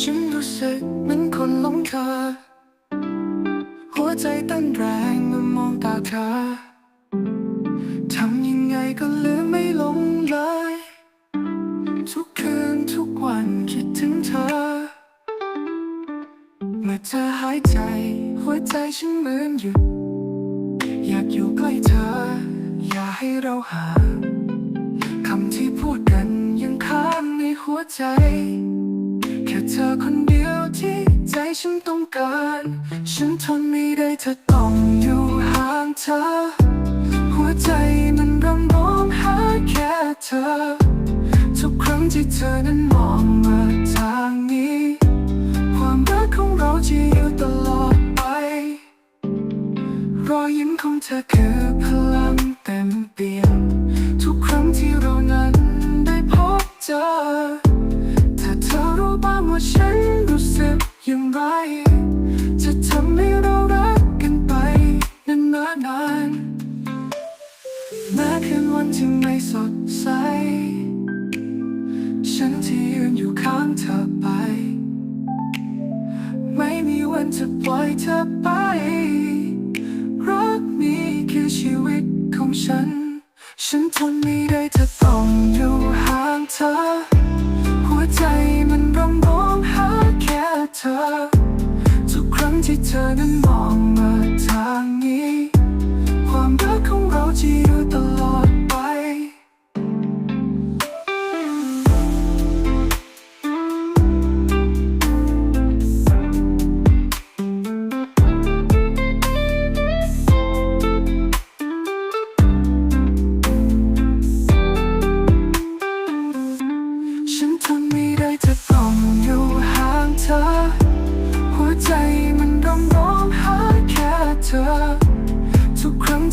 ฉันรู้สึกเหมือนคนหลงเธอหัวใจเต้นแรงเมื่อมองตาเธอทำยังไงก็ลืมไม่ลงเลย ทุกคืนทุกวันคิดถึงเธอ เมื่อเธอหายใจ หัวใจฉันเหมือนหยุดอยากอยู่ใกล้เธอ อย่าให้เราห่างคำที่พูดกันยังค้างในหัวใจ ธอคนเดียวที่ใจฉันต้องการ ฉันทนไม่ได้เธอต้องอยู่ห่างเธอ หัวใจมันริ่มร้องหาแค่เธอ ทุกครั้งที่เธอนั้นมองมาทางนี้ ความรักของเราจะอยู่ตลอดไป รอยยิ้มของเธอคือพลังเต็ม ว่าฉันรู้สึกอย่างไร จะทำให้เรารักกันไปนานๆแม้คืนวันที่ไม่สดใส ฉันที่ยืนอยู่ข้างเธอไป ไม่มีวันจะปล่อยเธอไป รักนี้คือชีวิตของฉัน ฉันทนไม่ได้เธอต้อ เธอ ทุกครั้งที่เธอนั้นมอง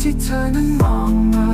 ที่เธอนั้นมองมา